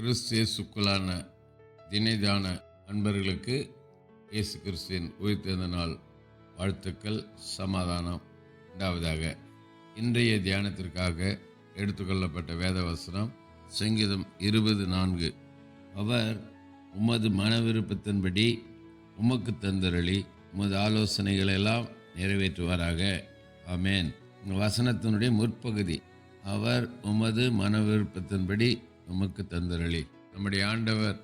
கிறிஸ்து தினைதான அன்பர்களுக்கு இயேசு கிறிஸ்துவின் உயிர்த்தெழுந்த நாள் வாழ்த்துக்கள் சமாதானம் உண்டாவதாக. இன்றைய தியானத்திற்காக எடுத்துக்கொள்ளப்பட்ட வேத வசனம் சங்கீதம் இருபது நான்கு. அவர் உமது மன விருப்பத்தின்படி உமக்கு தந்தரளி உமது ஆலோசனைகளை எல்லாம் நிறைவேற்றுவாராக. ஆமேன். இந்த வசனத்தினுடைய முற்பகுதி அவர் உமது மன விருப்பத்தின்படி நமக்கு தந்தரளி. நம்முடைய ஆண்டவர்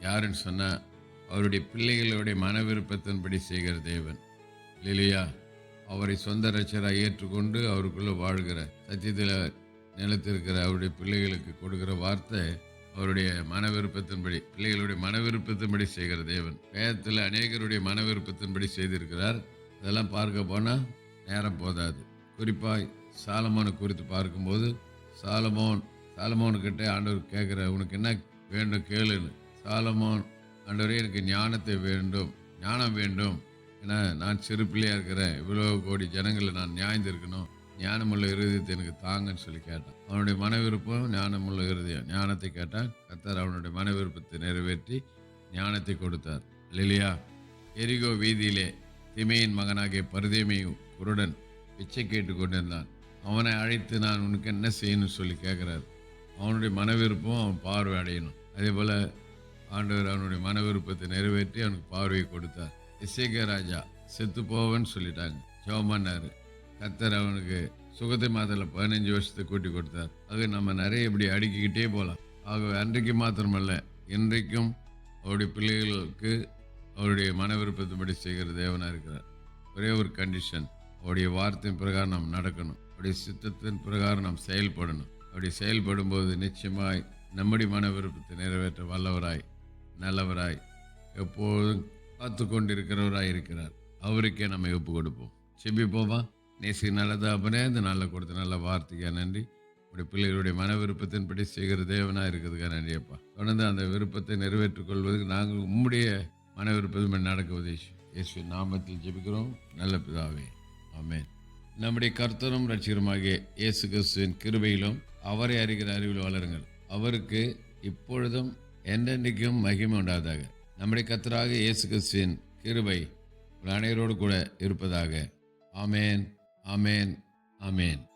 யாருன்னு சொன்னால் அவருடைய பிள்ளைகளுடைய மன விருப்பத்தின்படி செய்கிற தேவன். இல்லையா அவரை சொந்த ரச்சராக ஏற்றுக்கொண்டு அவருக்குள்ளே வாழ்கிற சத்தியத்தில் நிலத்திருக்கிற அவருடைய பிள்ளைகளுக்கு கொடுக்கிற வார்த்தை அவருடைய மன விருப்பத்தின்படி பிள்ளைகளுடைய மன விருப்பத்தின்படி செய்கிற தேவன். வேதத்தில் அநேகருடைய மன விருப்பத்தின்படி செய்திருக்கிறார். அதெல்லாம் பார்க்க போனால் நேரம் போதாது. குறிப்பாக சாலமோனை குறித்து பார்க்கும்போது சாலமோன் சாலமோனுக்கிட்ட ஆண்டவர் கேட்குற உனக்கு என்ன வேண்டும் கேளுன்னு. சாலமோன் ஆண்டவரே எனக்கு ஞானத்தை வேண்டும் ஞானம் வேண்டும். ஏன்னா நான் சிறு பிள்ளையா இருக்கிறேன். இவ்வளோ கோடி ஜனங்களை நான் நியாயந்திருக்கணும். ஞானமுள்ள இருதயத்தை எனக்கு தாங்கன்னு சொல்லி கேட்டான். அவனுடைய மன விருப்பம் ஞானமுள்ள இருதயம். ஞானத்தை கேட்டான். கத்தார் அவனுடைய மன விருப்பத்தை நிறைவேற்றி ஞானத்தை கொடுத்தார். லிலியா எரிகோ வீதியிலே திமையின் மகனாகிய பருதேமையும் குருடன் பிச்சை கேட்டு கொண்டிருந்தான் அவனை அழைத்து நான் உனக்கு என்ன செய்யணும்னு சொல்லி கேட்குறாரு? அவனுடைய மன விருப்பம் அவன் பார்வை அடையணும். அதே போல் ஆண்டவர் அவனுடைய மன விருப்பத்தை நிறைவேற்றி அவனுக்கு பார்வையை கொடுத்தார். இசைக்க ராஜா செத்து போவன்னு சொல்லிட்டாங்க. ஜோமன்னார் கத்தர் அவனுக்கு சுகத்தை மாதல பதினஞ்சு வருஷத்தை கூட்டி கொடுத்தார். அது நம்ம நிறைய இப்படி அடுக்கிக்கிட்டே போகலாம். ஆகவே அன்றைக்கு மாத்திரமல்ல இன்றைக்கும் அவருடைய பிள்ளைகளுக்கு அவருடைய மன விருப்பத்தின்படி செய்கிற தேவனாக இருக்கிறார். ஒரே ஒரு கண்டிஷன் அவருடைய வார்த்தையின் பிரகாரம் நாம் நடக்கணும். அவருடைய சித்தத்தின் பிரகாரம் நாம் செயல்படணும். அப்படி செயல்படும்போது நிச்சயமாய் நம்முடைய மன விருப்பத்தை நிறைவேற்ற வல்லவராய் நல்லவராய் எப்போதும் பார்த்து கொண்டிருக்கிறவராய் இருக்கிறார் அவருக்கே நம்ம ஒப்பு கொடுப்போம். செபிப்போமா? நேசி நல்லதாப்பனே இந்த நல்ல கொடுத்த நல்ல வார்த்தைக்கா நன்றி. உடைய பிள்ளைகளுடைய மன விருப்பத்தின்படி செய்கிற தேவனா இருக்கிறதுக்காக நன்றியப்பா தொடர்ந்து அந்த விருப்பத்தை நிறைவேற்றிக் கொள்வதற்கு நாங்கள் உம்முடைய மன விருப்பம் நடக்க உதவி இயேசு நாமத்தில் ஜெபிக்கிறோம். நல்ல பிதாவே. ஆமேன். நம்முடைய கர்த்தரும் ரட்சிகருமாகிய இயேசு கிறிஸ்துவின் கிருபையிலும் அவரை அறிகிற அறிவில் வளருங்கள். அவருக்கு இப்பொழுதும் என்றென்றைக்கும் மகிமை உண்டாதாக நம்முடைய கத்தராக இயேசு கிறிஸ்துவின் கிருபை அனைவரோடு கூட இருப்பதாக. ஆமேன் ஆமேன் ஆமேன்.